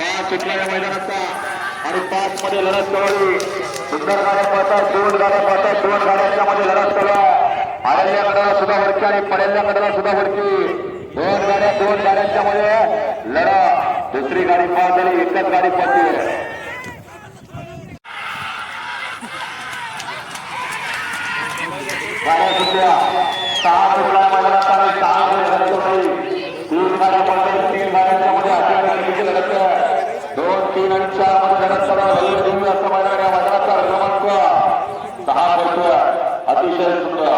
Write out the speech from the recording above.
पाच सुटलेल्या मैदानाचा आणि पाच मध्ये लढत कळली. सुंदर गाड्या पाहतात दोन गाड्या पाहतात दोन गाड्यांच्या मध्ये लढत चालू आहे गडाला सुद्धा वरची आणि पडल्या गडाला सुद्धा वरची दोन गाड्या दोन गाड्यांच्या मध्ये लढा. दुसरी गाडी पास झाली एकच गाडी पाहते गाड्या सुटल्या. सहा ದಿನಾಂಕ ನಗರಸಭಾ ವೈದ್ಯ ಸಮಾಧಾನ ನಗರ ಕ್ರಮತ್ವ ಸಹ ಅತಿಶಯ ಸುಂದರ